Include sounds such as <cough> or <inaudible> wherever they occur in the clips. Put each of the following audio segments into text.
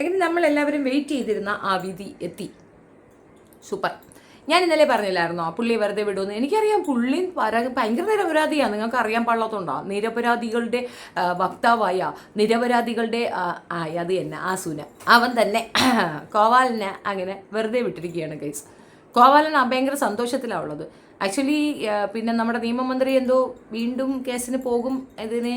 അങ്ങനെ നമ്മളെല്ലാവരും വെയിറ്റ് ചെയ്തിരുന്ന ആ വിധി എത്തി? സൂപ്പർ ഞാൻ ഇന്നലെ പറഞ്ഞില്ലായിരുന്നോ? പുള്ളി വെറുതെ വിടുമെന്ന് എനിക്കറിയാം പുള്ളി ഭയങ്കര നിരപരാധിയാണ് നിങ്ങൾക്ക് അറിയാൻ പാടില്ലാത്തതുണ്ടോ നിരപരാധികളുടെ വക്താവായ നിരപരാധികളുടെ ആ, ആ അത് തന്നെ ആ സുന അവൻ തന്നെ കോവാലിനെ അങ്ങനെ വെറുതെ വിട്ടിരിക്കുകയാണ് ഗൈസ് കോവാലൻ ഭയങ്കര സന്തോഷത്തിലാണ് ഉള്ളത്. ആക്ച്വലി പിന്നെ നമ്മുടെ നിയമമന്ത്രി എന്തോ വീണ്ടും കേസിന് പോകും ഇതിന്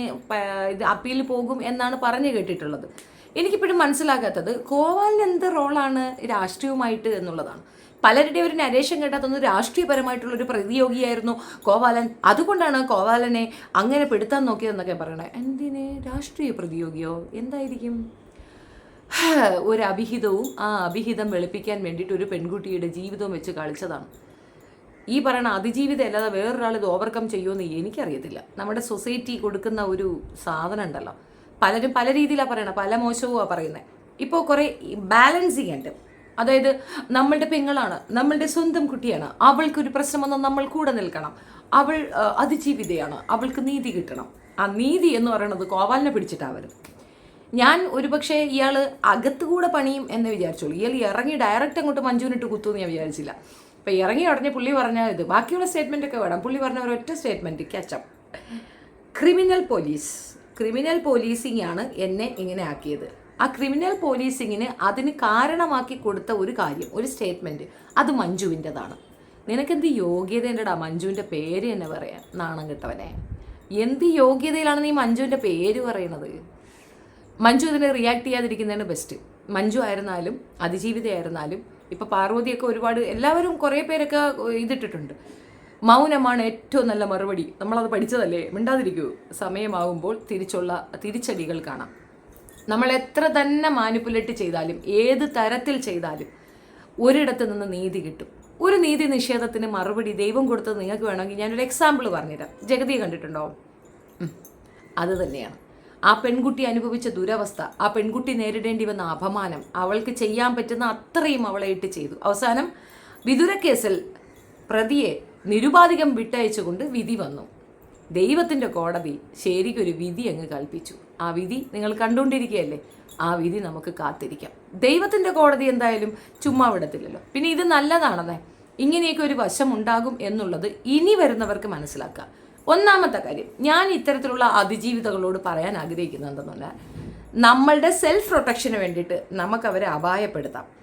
ഇത് അപ്പീൽ പോകും എന്നാണ് പറഞ്ഞു കേട്ടിട്ടുള്ളത്. എനിക്കിപ്പോഴും മനസ്സിലാകാത്തത് ഗോപാലിന് എന്ത് റോളാണ് രാഷ്ട്രീയവുമായിട്ട് എന്നുള്ളതാണ്. പലരുടെയും ഒരു നരേഷൻ കേട്ടാത്തൊന്ന് രാഷ്ട്രീയപരമായിട്ടുള്ളൊരു പ്രതിയോഗിയായിരുന്നു ഗോപാലൻ. അതുകൊണ്ടാണ് ഗോപാലനെ അങ്ങനെ പെടുത്താൻ നോക്കിയതെന്നൊക്കെ പറയണേ. എന്തിനെ? രാഷ്ട്രീയ പ്രതിയോഗിയോ? എന്തായിരിക്കും? <sighs> ഒരു അഭിഹിതവും ആ അഭിഹിതം വെളുപ്പിക്കാൻ വേണ്ടിയിട്ട് ഒരു പെൺകുട്ടിയുടെ ജീവിതവും വെച്ച് കളിച്ചതാണ്. ഈ പറയുന്ന അതിജീവിതം അല്ലാതെ വേറൊരാൾ ഇത് ഓവർകം ചെയ്യുമെന്ന് എനിക്കറിയത്തില്ല. നമ്മുടെ സൊസൈറ്റി കൊടുക്കുന്ന ഒരു സാധനം ഉണ്ടല്ലോ. പലരും പല രീതിയിലാണ് പറയണത് പല മോശവുമാണ് പറയുന്നത് ഇപ്പോൾ കുറേ ബാലൻസിങ് ഉണ്ട് അതായത് നമ്മളുടെ പെങ്ങളാണ് നമ്മളുടെ സ്വന്തം കുട്ടിയാണ്. അവൾക്കൊരു പ്രശ്നം വന്നാൽ നമ്മൾ കൂടെ നിൽക്കണം. അവൾ അതിജീവിതയാണ്. അവൾക്ക് നീതി കിട്ടണം. ആ നീതി എന്ന് പറയുന്നത് കോവാലിനെ പിടിച്ചിട്ടാവരും ഞാൻ ഒരുപക്ഷെ ഇയാൾ അകത്തുകൂടെ പണിയും എന്ന് വിചാരിച്ചോളൂ. ഇയാൾ ഇറങ്ങി ഡയറക്റ്റ് അങ്ങോട്ട് മഞ്ജുവിനിട്ട് കുത്തുമെന്ന് ഞാൻ വിചാരിച്ചില്ല. അപ്പം ഇറങ്ങി ഉടനെ പുള്ളി പറഞ്ഞാൽ ഇത്. ബാക്കിയുള്ള സ്റ്റേറ്റ്മെന്റൊക്കെ വേണം. പുള്ളി പറഞ്ഞ ഒരൊറ്റ statement catch up criminal police criminal policing ആണ് എന്നെ ഇങ്ങനെ ആക്കിയത്. ആ ക്രിമിനൽ പോലീസിങ്ങിന് അതിന് കാരണമാക്കി കൊടുത്ത ഒരു കാര്യം ഒരു സ്റ്റേറ്റ്മെന്റ് അത് മഞ്ജുവിന്റെതാണ്. നിനക്കെന്ത് യോഗ്യതയുണ്ടെടാ? മഞ്ജുവിന്റെ പേര് എന്നെ പറയാൻ നാണം കിട്ടവനെ. എന്ത് യോഗ്യതയിലാണ് നീ മഞ്ജുവിന്റെ പേര് പറയണത്? മഞ്ജു ഇതിനെ റിയാക്ട് ചെയ്യാതിരിക്കുന്നതാണ് ബെസ്റ്റ് മഞ്ജു ആയിരുന്നാലും അതിജീവിതയായിരുന്നാലും ഇപ്പോൾ പാർവതിയൊക്കെ ഒരുപാട് എല്ലാവരും കുറേ പേരൊക്കെ ഇതിട്ടിട്ടുണ്ട്. മൗനമാണ് ഏറ്റവും നല്ല മറുപടി. നമ്മളത് പഠിച്ചതല്ലേ? മിണ്ടാതിരിക്കൂ. സമയമാകുമ്പോൾ തിരിച്ചുള്ള തിരിച്ചടികൾ കാണാം. നമ്മൾ എത്ര തന്നെ മാനിപ്പുലേറ്റ് ചെയ്താലും ഏത് തരത്തിൽ ചെയ്താലും ഒരിടത്ത് നിന്ന് നീതി കിട്ടും. ഒരു നീതി നിഷേധത്തിന് മറുപടി ദൈവം കൊടുത്തത് നിങ്ങൾക്ക് വേണമെങ്കിൽ ഞാനൊരു എക്സാമ്പിൾ പറഞ്ഞുതരാം. ജഗതിയെ കണ്ടിട്ടുണ്ടോ. അത് തന്നെയാണ്. ആ പെൺകുട്ടി അനുഭവിച്ച ദുരവസ്ഥ ആ പെൺകുട്ടി നേരിടേണ്ടി വന്ന അപമാനം അവൾക്ക് ചെയ്യാൻ പറ്റുന്ന അത്രയും അവളെ ഇട്ട് ചെയ്തു. അവസാനം വിദുരക്കേസിൽ കേസിൽ പ്രതിയെ നിരുപാധികം വിട്ടയച്ചുകൊണ്ട് വിധി വന്നു. ദൈവത്തിന്റെ കോടതി ശരിക്കൊരു വിധി അങ്ങ് കൽപ്പിച്ചു. ആ വിധി നിങ്ങൾ കണ്ടുകൊണ്ടിരിക്കുകയല്ലേ? ആ വിധി നമുക്ക് കാത്തിരിക്കാം. ദൈവത്തിന്റെ കോടതി എന്തായാലും ചുമ്മാ വിടത്തില്ലല്ലോ. പിന്നെ ഇത് നല്ലതാണെന്നേ. ഇങ്ങനെയൊക്കെ ഒരു വശം ഉണ്ടാകും എന്നുള്ളത് ഇനി വരുന്നവർക്ക് മനസ്സിലാക്കുക ഒന്നാമത്തെ കാര്യം ഞാൻ ഇത്തരത്തിലുള്ള അതിജീവിതകളോട് പറയാൻ ആഗ്രഹിക്കുന്നത് എന്തെന്നല്ല നമ്മളുടെ സെൽഫ് പ്രൊട്ടക്ഷന് വേണ്ടിയിട്ട് നമുക്കവരെ അപായപ്പെടുത്താം.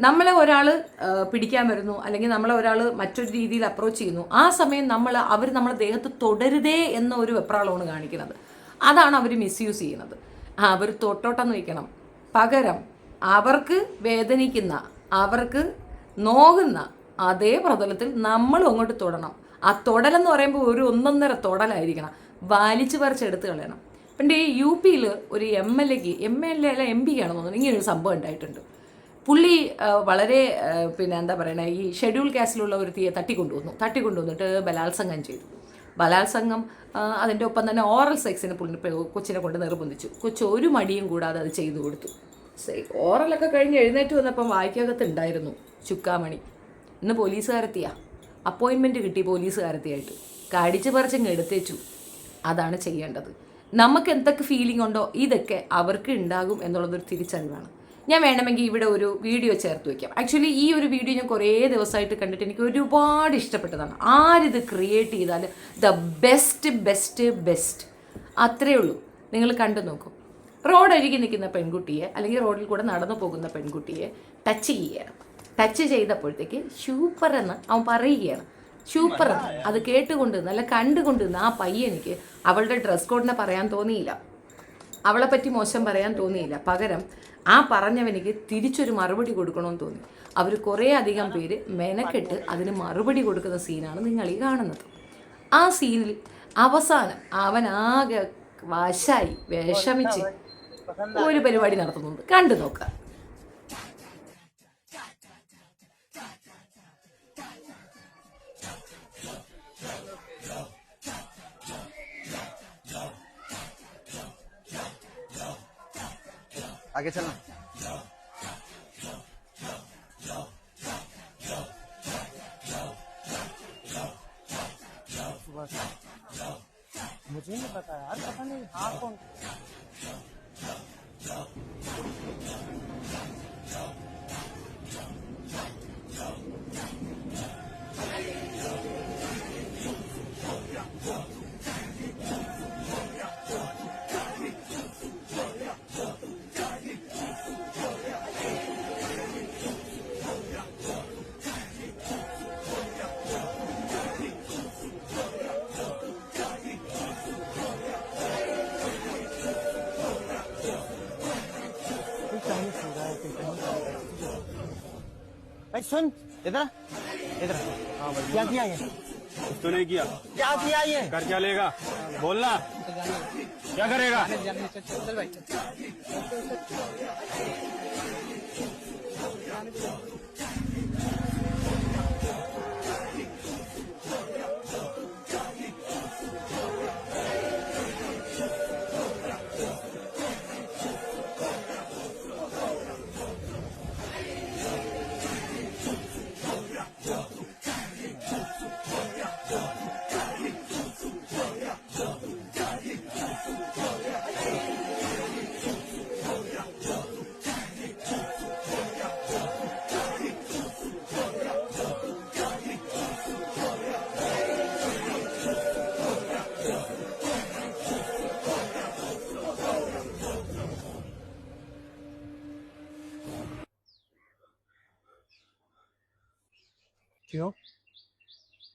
നമ്മളെ ഒരാൾ പിടിക്കാൻ വരുന്നു അല്ലെങ്കിൽ നമ്മളെ ഒരാൾ മറ്റൊരു രീതിയിൽ അപ്രോച്ച് ചെയ്യുന്നു ആ സമയം നമ്മൾ അവർ നമ്മളെ ദേഹത്ത് തുടരുതേ എന്ന ഒരു വെപ്രാളമാണ് കാണിക്കുന്നത്. അതാണ് അവർ മിസ്യൂസ് ചെയ്യുന്നത്. അവർ തൊട്ടോട്ടെന്ന് വയ്ക്കണം പകരം അവർക്ക് വേദനിക്കുന്ന അവർക്ക് നോകുന്ന അതേ പ്രതലത്തിൽ നമ്മളും അങ്ങോട്ട് തൊടണം. ആ തൊടലെന്ന് പറയുമ്പോൾ ഒരു ഒന്നൊന്നര തൊടലായിരിക്കണം. വലിച്ചു പറിച്ചെടുത്ത് കളയണം. പിന്നെ ഈ യു പിയിൽ ഒരു എം എൽ എക്ക് എം എൽ എ അല്ല എം പിക്കാണെന്ന് തോന്നുന്നു. ഒരു സംഭവം ഉണ്ടായിട്ടുണ്ട്. പുള്ളി വളരെ പിന്നെ എന്താ പറയണ ഈ ഷെഡ്യൂൾ കാസ്റ്റിലുള്ള ഒരു തീയെ തട്ടിക്കൊണ്ടുവന്നു. തട്ടിക്കൊണ്ടുവന്നിട്ട് ബലാത്സംഗം ചെയ്തു. ബലാത്സംഗം അതിന്റെ ഒപ്പം തന്നെ ഓറൽ സെക്സിന് കൊച്ചിനെ കൊണ്ട് നിർബന്ധിച്ചു. കൊച്ചു ഒരു മടിയും കൂടാതെ അത് ചെയ്തു കൊടുത്തു. ഓറലൊക്കെ കഴിഞ്ഞ് എഴുന്നേറ്റ് വന്നപ്പം വായിക്കകത്ത് ഉണ്ടായിരുന്നു ചുക്കാമണി. ഇന്ന് പോലീസുകാരെത്തിയാ. അപ്പോയിൻമെന്റ് കിട്ടി പോലീസുകാരെത്തിയായിട്ട്. കടിച്ചു പറിച്ചങ്ങ് എടുത്തേച്ചു അതാണ് ചെയ്യേണ്ടത്. നമുക്ക് എന്തൊക്കെ ഫീലിംഗ് ഉണ്ടോ ഇതൊക്കെ അവർക്ക് ഉണ്ടാകും എന്നുള്ളതൊരു തിരിച്ചറിവാണ്. ഞാൻ വേണമെങ്കിൽ ഇവിടെ ഒരു വീഡിയോ ചേർത്ത് വയ്ക്കാം ആക്ച്വലി ഈ ഒരു വീഡിയോ ഞാൻ കുറേ ദിവസമായിട്ട് കണ്ടിട്ട് എനിക്ക് ഒരുപാട് ഇഷ്ടപ്പെട്ടതാണ്. ആരിത് ക്രിയേറ്റ് ചെയ്താൽ ദ ബെസ്റ്റ് ബെസ്റ്റ് ബെസ്റ്റ് അത്രേ ഉള്ളൂ. നിങ്ങൾ കണ്ടു നോക്കൂ. റോഡ് അരികി നിൽക്കുന്ന പെൺകുട്ടിയെ അല്ലെങ്കിൽ റോഡിൽ കൂടെ നടന്നു പോകുന്ന പെൺകുട്ടിയെ ടച്ച് ചെയ്യുകയാണ് ടച്ച് ചെയ്തപ്പോഴത്തേക്ക് സൂപ്പർ എന്ന് അവൻ പറയുകയാണ്. സൂപ്പർ എന്ന്. അത് കേട്ടുകൊണ്ട് നല്ല കണ്ടുകൊണ്ട് നിന്ന് ആ പയ്യനിക്ക് അവളുടെ ഡ്രസ് കോഡിനെ പറയാൻ തോന്നിയില്ല. അവളെ പറ്റി മോശം പറയാൻ തോന്നിയില്ല. പകരം ആ പറഞ്ഞവനിക്ക് തിരിച്ചൊരു മറുപടി കൊടുക്കണമെന്ന് തോന്നി. അവർ കുറേ അധികം പേര് മെനക്കെട്ട് അതിന് മറുപടി കൊടുക്കുന്ന സീനാണ് നിങ്ങൾ ഈ കാണുന്നത്. ആ സീനിൽ അവസാനം അവൻ ആകെ വാശായി വിഷമിച്ച് ഒരു പരിപാടി നടത്തുന്നുണ്ട്. കണ്ടു നോക്കാം. आगे चलना। मुझे नहीं पता यार पता नहीं हाँ कौन भाई सुन इधर इधर क्या किया ये? तो तूने किया। क्या किया ये? कर क्या लेगा? बोलना। क्या करेगा? चल भाई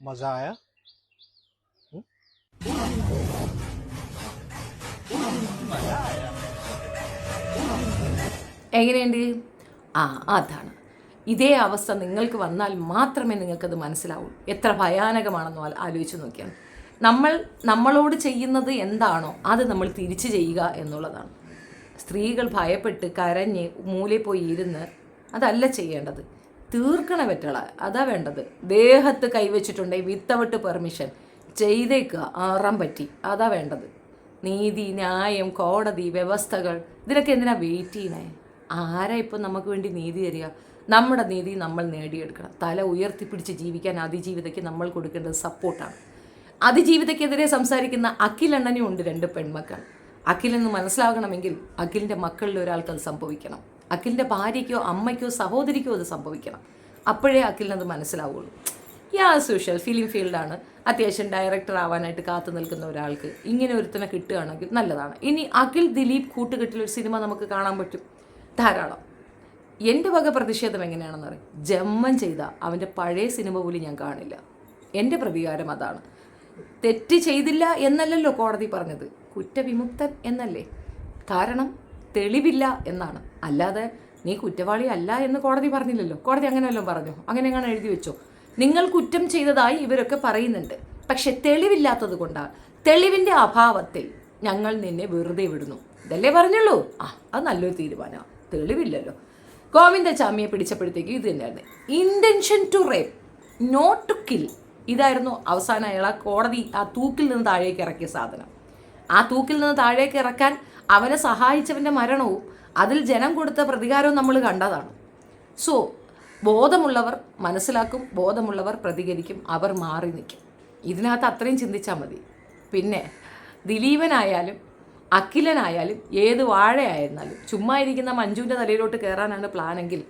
मजा आया എങ്ങനെയുണ്ട് ആ അതാണ് ഇതേ അവസ്ഥ നിങ്ങൾക്ക് വന്നാൽ മാത്രമേ നിങ്ങൾക്കത് മനസ്സിലാവൂ എത്ര ഭയാനകമാണെന്ന് ആ- ആലോചിച്ച് നോക്കിയാൽ നമ്മൾ നമ്മളോട് ചെയ്യുന്നത് എന്താണോ അത് നമ്മൾ തിരിച്ചു ചെയ്യുക എന്നുള്ളതാണ് സ്ത്രീകൾ ഭയപ്പെട്ട് കരഞ്ഞ് മൂലയിൽ പോയി ഇരുന്ന് അതല്ല ചെയ്യേണ്ടത് തീർക്കണ പറ്റള അതാ വേണ്ടത്. ദേഹത്ത് കൈവച്ചിട്ടുണ്ടെങ്കിൽ വിത്തവിട്ട് പെർമിഷൻ. ചെയ്തേക്കുക ആറാൻ പറ്റി. അതാ വേണ്ടത്. നീതി ന്യായം കോടതി വ്യവസ്ഥകൾ. ഇതിനൊക്കെ എന്തിനാ വെയിറ്റ് ചെയ്യണേ? ആരാ ഇപ്പം നമുക്ക് വേണ്ടി നീതി തരിക? നമ്മുടെ നീതി നമ്മൾ നേടിയെടുക്കണം. തല ഉയർത്തിപ്പിടിച്ച് ജീവിക്കാൻ അതിജീവിതയ്ക്ക് നമ്മൾ കൊടുക്കേണ്ടത് സപ്പോർട്ടാണ് അതിജീവിതയ്ക്കെതിരെ സംസാരിക്കുന്ന അഖിലണ്ണനും ഉണ്ട് രണ്ട് പെൺമക്കൾ. അഖിലെന്ന് മനസ്സിലാകണമെങ്കിൽ അഖിലിന്റെ മക്കളിൽ ഒരാൾക്ക് അത് സംഭവിക്കണം. അഖിലിന്റെ ഭാര്യയ്ക്കോ അമ്മയ്ക്കോ സഹോദരിക്കോ അത് സംഭവിക്കണം. അപ്പോഴേ അഖിലിനത് മനസ്സിലാവുള്ളൂ. യാ സോഷ്യൽ ഫിലിം ഫീൽഡാണ്. അത്യാവശ്യം ഡയറക്ടർ ആവാനായിട്ട് കാത്തു നിൽക്കുന്ന ഒരാൾക്ക് ഇങ്ങനെ ഒരുത്തനെ കിട്ടുകയാണെങ്കിൽ നല്ലതാണ്. ഇനി അഖിൽ ദിലീപ് കൂട്ടുകെട്ടിലൊരു സിനിമ നമുക്ക് കാണാൻ പറ്റും. ധാരാളം. എന്റെ വക പ്രതിഷേധം എങ്ങനെയാണെന്ന് അറിയാം? ജമ്മം ചെയ്ത അവന്റെ പഴയ സിനിമ പോലും ഞാൻ കാണില്ല. എന്റെ പ്രതികാരം അതാണ്. തെറ്റ് ചെയ്തില്ല എന്നല്ലല്ലോ കോടതി പറഞ്ഞത്. കുറ്റവിമുക്തൻ എന്നല്ലേ? കാരണം തെളിവില്ല എന്നാണ്. അല്ലാതെ നീ കുറ്റവാളി അല്ല എന്ന് കോടതി പറഞ്ഞില്ലല്ലോ. കോടതി അങ്ങനെ അങ്ങനെയല്ലോ പറഞ്ഞു. അങ്ങനെ അങ്ങനെ എഴുതി വെച്ചോ. നിങ്ങൾ കുറ്റം ചെയ്തതായി ഇവരൊക്കെ പറയുന്നുണ്ട്. പക്ഷെ തെളിവില്ലാത്തത് കൊണ്ടാണ് തെളിവിന്റെ അഭാവത്തിൽ ഞങ്ങൾ നിന്നെ വെറുതെ വിടുന്നു. ഇതല്ലേ പറഞ്ഞുള്ളൂ? ആ അത് നല്ലൊരു തീരുമാനമാണ് തെളിവില്ലല്ലോ. ഗോവിന്ദചാമിയെ പിടിച്ചപ്പോഴത്തേക്കും ഇത് തന്നെയായിരുന്നു. Intention to rape not to kill ഇതായിരുന്നു അവസാനം അയാൾ ആ കോടതി ആ തൂക്കിൽ നിന്ന് താഴേക്ക് ഇറക്കിയ സാധനം. ആ തൂക്കിൽ നിന്ന് താഴേക്ക് ഇറക്കാൻ അവനെ സഹായിച്ചവന്റെ മരണവും അതിൽ ജനം കൊടുത്ത പ്രതികാരവും നമ്മൾ കണ്ടതാണ്. സോ ബോധമുള്ളവർ മനസ്സിലാക്കും ബോധമുള്ളവർ പ്രതികരിക്കും അവർ മാറി നിൽക്കും. ഇതിനകത്ത് അത്രയും ചിന്തിച്ചാൽ മതി. പിന്നെ ദിലീപനായാലും അഖിലനായാലും ഏത് വാഴയായിരുന്നാലും ചുമ്മാ ഇരിക്കുന്ന മഞ്ജുവിന്റെ തലയിലോട്ട് കയറാനാണ് പ്ലാനെങ്കിൽ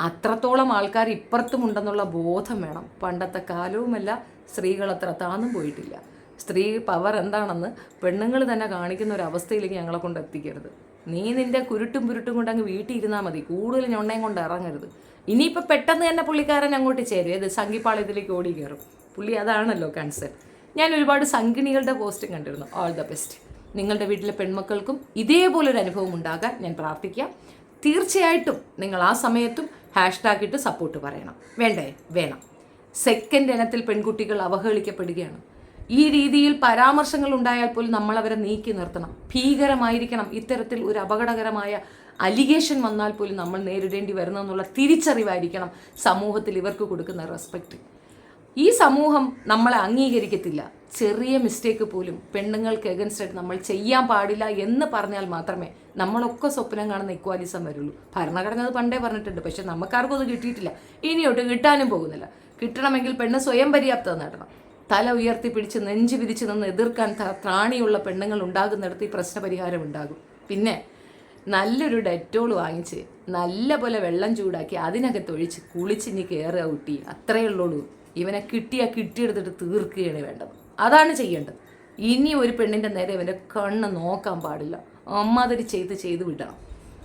അത്രത്തോളം ആൾക്കാർ ഇപ്പുറത്തുമുണ്ടെന്നുള്ള ബോധം വേണം. പണ്ടത്തെ കാലവുമല്ല സ്ത്രീകൾ അത്ര താന്നും പോയിട്ടില്ല. സ്ത്രീ പവർ എന്താണെന്ന് പെണ്ണുങ്ങൾ തന്നെ കാണിക്കുന്ന ഒരു അവസ്ഥയിലേക്ക് ഞങ്ങളെ കൊണ്ട് എത്തിക്കരുത്. നീ നിന്റെ കുരുട്ടും പുരുട്ടും കൊണ്ട് അങ്ങ് വീട്ടിൽ ഇരുന്നാൽ മതി. കൂടുതൽ ഞൊണ്ണയും കൊണ്ട് ഇറങ്ങരുത്. ഇനിയിപ്പോൾ പെട്ടെന്ന് തന്നെ പുള്ളിക്കാരൻ അങ്ങോട്ട് ചേരും. ഏത് സംഘിപ്പാളയത്തിലേക്ക് ഓടി കയറും. പുള്ളി അതാണല്ലോ കൺസെപ്റ്റ് ഞാൻ ഒരുപാട് സംഘിണികളുടെ പോസ്റ്റും കണ്ടിരുന്നു. ഓൾ ദ ബെസ്റ്റ് നിങ്ങളുടെ വീട്ടിലെ പെൺമക്കൾക്കും ഇതേപോലൊരു അനുഭവം ഉണ്ടാകാൻ ഞാൻ പ്രാർത്ഥിക്കാം. തീർച്ചയായിട്ടും നിങ്ങൾ ആ സമയത്തും ഹാഷ്ടാഗ് ഇട്ട് സപ്പോർട്ട് പറയണം. വേണ്ടേ? വേണം. സെക്കൻഡ് ഇനത്തിൽ പെൺകുട്ടികൾ അവഹേളിക്കപ്പെടുകയാണ്. ഈ രീതിയിൽ പരാമർശങ്ങൾ ഉണ്ടായാൽ പോലും നമ്മൾ അവരെ നീക്കി നിർത്തണം. ഭീകരമായിരിക്കണം. ഇത്തരത്തിൽ ഒരു അപകടകരമായ അലിഗേഷൻ വന്നാൽ പോലും നമ്മൾ നേരിടേണ്ടി വരുന്നെന്നുള്ള തിരിച്ചറിവായിരിക്കണം സമൂഹത്തിൽ ഇവർക്ക് കൊടുക്കുന്ന റെസ്പെക്റ്റ് ഈ സമൂഹം നമ്മളെ അംഗീകരിക്കത്തില്ല. ചെറിയ മിസ്റ്റേക്ക് പോലും പെണ്ണുങ്ങൾക്ക് എഗൻസ്റ്റ് നമ്മൾ ചെയ്യാൻ പാടില്ല എന്ന് പറഞ്ഞാൽ മാത്രമേ നമ്മളൊക്കെ സ്വപ്നം കാണുന്ന ഇക്വാലിസം വരുള്ളൂ. ഭരണഘടന അത് പണ്ടേ പറഞ്ഞിട്ടുണ്ട്. പക്ഷെ നമുക്കാർക്കും അത് കിട്ടിയിട്ടില്ല. ഇനിയോട്ട് കിട്ടാനും പോകുന്നില്ല. കിട്ടണമെങ്കിൽ പെണ്ണ് സ്വയം പര്യാപ്തത നേടണം. തല ഉയർത്തി പിടിച്ച് നെഞ്ചു വിരിച്ച് നിന്ന് എതിർക്കാൻ ത്രാണിയുള്ള പെണ്ണുങ്ങൾ ഉണ്ടാകുന്നിടത്ത് ഈ പ്രശ്നപരിഹാരം ഉണ്ടാകും. പിന്നെ നല്ലൊരു ഡെറ്റോൾ വാങ്ങിച്ച് നല്ല പോലെ വെള്ളം ചൂടാക്കി അതിനകത്ത് ഒഴിച്ച് കുളിച്ചിനി കയറുക കുട്ടി. അത്രയേ ഉള്ളൂ ഇവനെ കിട്ടിയാ കിട്ടിയെടുത്തിട്ട് തീർക്കുകയാണ് വേണ്ടത്. അതാണ് ചെയ്യേണ്ടത്. ഇനി ഒരു പെണ്ണിന്റെ നേരെ ഇവന്റെ കണ്ണ് നോക്കാൻ പാടില്ല. അമ്മാതിരി ചെയ്ത് ചെയ്ത് വിടണം.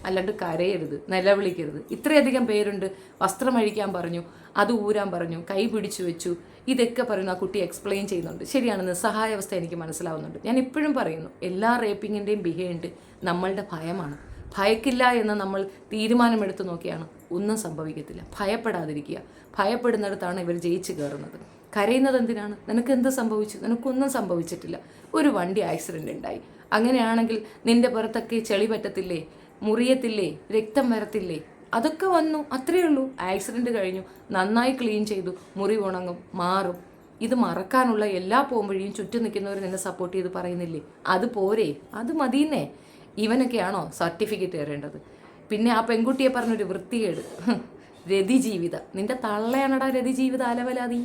അല്ലാണ്ട് കരയരുത് നിലവിളിക്കരുത്. ഇത്രയധികം പേരുണ്ട്. വസ്ത്രം അഴിക്കാൻ പറഞ്ഞു അത് ഊരാൻ പറഞ്ഞു കൈ പിടിച്ചു വെച്ചു ഇതൊക്കെ പറയുന്നു ആ കുട്ടി എക്സ്പ്ലെയിൻ ചെയ്യുന്നുണ്ട്. ശരിയാണ് സഹായാവസ്ഥ എനിക്ക് മനസ്സിലാവുന്നുണ്ട്. ഞാൻ ഇപ്പോഴും പറയുന്നു എല്ലാ റേപ്പിങ്ങിന്റെയും ബിഹേണ്ട് നമ്മളുടെ ഭയമാണ്. ഭയക്കില്ല എന്ന് നമ്മൾ തീരുമാനമെടുത്ത് നോക്കിയാണ് ഒന്നും സംഭവിക്കത്തില്ല. ഭയപ്പെടാതിരിക്കുക. ഭയപ്പെടുന്നിടത്താണ് ഇവർ ജയിച്ചു കയറുന്നത്. കരയുന്നത് എന്തിനാണ്? നിനക്ക് എന്ത് സംഭവിച്ചു? നിനക്കൊന്നും സംഭവിച്ചിട്ടില്ല. ഒരു വണ്ടി ആക്സിഡന്റ് ഉണ്ടായി അങ്ങനെയാണെങ്കിൽ നിന്റെ പുറത്തൊക്കെ ചെളി പറ്റത്തില്ലേ? മുറിയത്തില്ലേ? രക്തം വരത്തില്ലേ? അതൊക്കെ വന്നു അത്രയേ ഉള്ളൂ. ആക്സിഡന്റ് കഴിഞ്ഞു. നന്നായി ക്ലീൻ ചെയ്തു. മുറി ഉണങ്ങും മാറും. ഇത് മറക്കാനുള്ള എല്ലാ പോകുമ്പോഴും ചുറ്റും നിൽക്കുന്നവർ നിന്നെ സപ്പോർട്ട് ചെയ്ത് പറയുന്നില്ലേ? അത് പോരെ? അത് മതിയെന്നേ. ഇവനൊക്കെയാണോ സർട്ടിഫിക്കറ്റ് തരേണ്ടത്? പിന്നെ ആ പെൺകുട്ടിയെ പറഞ്ഞൊരു വൃത്തികേട്. രതി ജീവിത നിന്റെ തള്ളയാണടാ രതി ജീവിത അലവലാതി.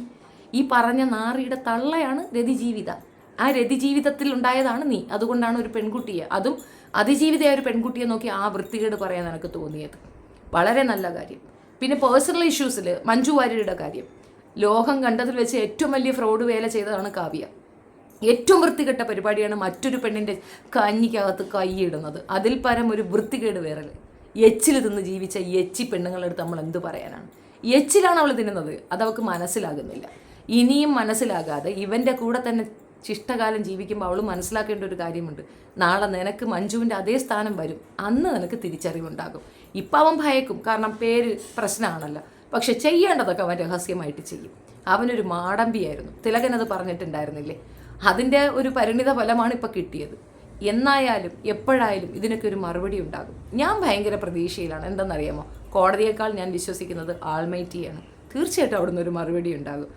ഈ പറഞ്ഞ നാറിയുടെ തള്ളയാണ് രതി ജീവിത ആ രതി ജീവിതത്തിൽ ഉണ്ടായതാണ് നീ. അതുകൊണ്ടാണ് ഒരു പെൺകുട്ടിയെ അതും അതിജീവിതയായ ഒരു പെൺകുട്ടിയെ നോക്കി ആ വൃത്തികേട് പറയാൻ എനിക്ക് തോന്നിയത്. വളരെ നല്ല കാര്യം. പിന്നെ പേഴ്സണൽ ഇഷ്യൂസിൽ മഞ്ജു വാര്യരുടെ കാര്യം. ലോകം കണ്ടതിൽ വെച്ച് ഏറ്റവും വലിയ ഫ്രോഡ് വേല ചെയ്തതാണ് കാവ്യ. ഏറ്റവും വൃത്തികെട്ട പരിപാടിയാണ് മറ്റൊരു പെണ്ണിന്റെ കഞ്ഞിക്കകത്ത് കൈയിടുന്നത്. അതിൽ പരം ഒരു വൃത്തികേട് വേറെ എച്ചിൽ തിന്ന് ജീവിച്ച എച്ചി പെണ്ണുങ്ങളെടുത്ത് നമ്മൾ എന്ത് പറയാനാണ്? എച്ചിലാണ് അവൾ തിന്നുന്നത്. അത് അവൾക്ക് മനസ്സിലാകുന്നില്ല. ഇനിയും മനസ്സിലാകാതെ ഇവന്റെ കൂടെ തന്നെ ശിഷ്ടകാലം ജീവിക്കുമ്പോൾ അവൾ മനസ്സിലാക്കേണ്ട ഒരു കാര്യമുണ്ട്. നാളെ നിനക്ക് മഞ്ജുവിന്റെ അതേ സ്ഥാനം വരും. അന്ന് നിനക്ക് തിരിച്ചറിവുണ്ടാകും. ഇപ്പം അവൻ ഭയക്കും. കാരണം പേര് പ്രശ്നമാണല്ലോ. പക്ഷെ ചെയ്യേണ്ടതൊക്കെ അവൻ രഹസ്യമായിട്ട് ചെയ്യും. അവനൊരു മാടമ്പിയായിരുന്നു. തിലകൻ അത് പറഞ്ഞിട്ടുണ്ടായിരുന്നില്ലേ? അതിന്റെ ഒരു പരിണിത ഫലമാണ് ഇപ്പം കിട്ടിയത്. എന്നായാലും എപ്പോഴായാലും ഇതിനൊക്കെ ഒരു മറുപടി ഉണ്ടാകും. ഞാൻ ഭയങ്കര പ്രതീക്ഷയിലാണ്. എന്തെന്നറിയാമോ? കോടതിയേക്കാൾ ഞാൻ വിശ്വസിക്കുന്നത് ആൾമൈറ്റിയാണ്. തീർച്ചയായിട്ടും അവിടുന്ന് ഒരു മറുപടി ഉണ്ടാകും.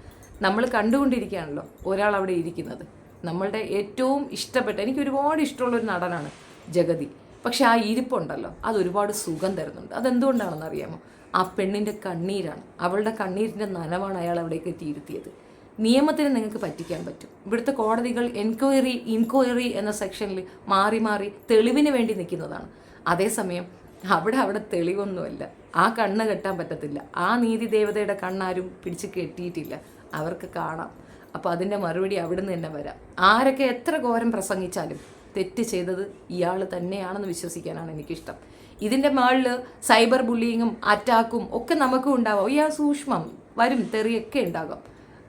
നമ്മൾ കണ്ടുകൊണ്ടിരിക്കുകയാണല്ലോ ഒരാൾ അവിടെ ഇരിക്കുന്നത്. നമ്മളുടെ ഏറ്റവും ഇഷ്ടപ്പെട്ട എനിക്ക് ഒരുപാട് ഇഷ്ടമുള്ള ഒരു നടനാണ് ജഗതി. പക്ഷെ ആ ഇരിപ്പുണ്ടല്ലോ അത് ഒരുപാട് സുഖം തരുന്നുണ്ട്. അതെന്തുകൊണ്ടാണെന്ന് അറിയാമോ? ആ പെണ്ണിന്റെ കണ്ണീരാണ്. അവളുടെ കണ്ണീരിന്റെ നനവാണ് അയാൾ അവിടേക്ക് എത്തിയിരുത്തിയത് നിയമത്തിന് നിങ്ങൾക്ക് പറ്റിക്കാൻ പറ്റും. ഇവിടുത്തെ കോടതികൾ എൻക്വയറി ഇൻക്വയറി എന്ന സെക്ഷനിൽ മാറി മാറി തെളിവിന് വേണ്ടി നിൽക്കുന്നതാണ്. അതേസമയം അവിടെ അവിടെ തെളിവൊന്നുമല്ല. ആ കണ്ണ് കെട്ടാൻ പറ്റത്തില്ല. ആ നീതി ദേവതയുടെ കണ്ണാരും പിടിച്ച് കെട്ടിയിട്ടില്ല. അവർക്ക് കാണാം. അപ്പോൾ അതിന്റെ മറുപടി അവിടുന്ന് തന്നെ വരാം. ആരൊക്കെ എത്ര ഘോരം പ്രസംഗിച്ചാലും തെറ്റ് ചെയ്തത് ഇയാൾ തന്നെയാണെന്ന് വിശ്വസിക്കാനാണ് എനിക്കിഷ്ടം. ഇതിന്റെ മുകളിൽ സൈബർ ബുള്ളിങ്ങും അറ്റാക്കും ഒക്കെ നമുക്കും ഉണ്ടാവാം. ഇയാൾ സൂക്ഷ്മം വരും തെറിയൊക്കെ ഉണ്ടാകും.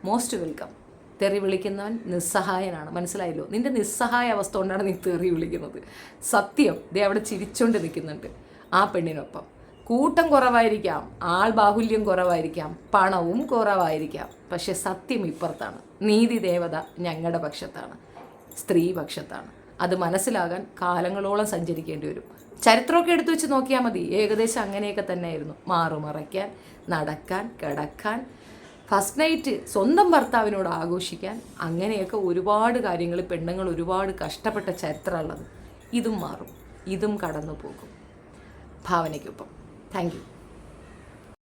Most welcome. തെറി വിളിക്കുന്നവൻ നിസ്സഹായനാണ്. മനസ്സിലായല്ലോ? നിന്റെ നിസ്സഹായ അവസ്ഥ കൊണ്ടാണ് നീ തെറി വിളിക്കുന്നത്. സത്യം ദേ അവിടെ ചിരിച്ചോണ്ട് നിൽക്കുന്നുണ്ട് ആ പെണ്ണിനൊപ്പം. കൂട്ടം കുറവായിരിക്കാം ആൾ ബാഹുല്യം കുറവായിരിക്കാം പണവും കുറവായിരിക്കാം. പക്ഷെ സത്യം ഇപ്പുറത്താണ്. നീതി ദേവത ഞങ്ങളുടെ പക്ഷത്താണ്. സ്ത്രീ പക്ഷത്താണ്. അത് മനസ്സിലാകാൻ കാലങ്ങളോളം സഞ്ചരിക്കേണ്ടി വരും. ചരിത്രമൊക്കെ എടുത്തു വെച്ച് നോക്കിയാൽ മതി. ഏകദേശം അങ്ങനെയൊക്കെ തന്നെയായിരുന്നു. മാറുമറയ്ക്കാൻ നടക്കാൻ കിടക്കാൻ ഫസ്റ്റ് നൈറ്റ് സ്വന്തം ഭർത്താവിനോട് ആഘോഷിക്കാൻ അങ്ങനെയൊക്കെ ഒരുപാട് കാര്യങ്ങൾ പെണ്ണുങ്ങൾ ഒരുപാട് കഷ്ടപ്പെട്ട ചരിത്രമുള്ളത്. ഇതും മാറും. ഇതും കടന്നു പോകും ഭാവനയ്ക്കൊപ്പം താങ്ക്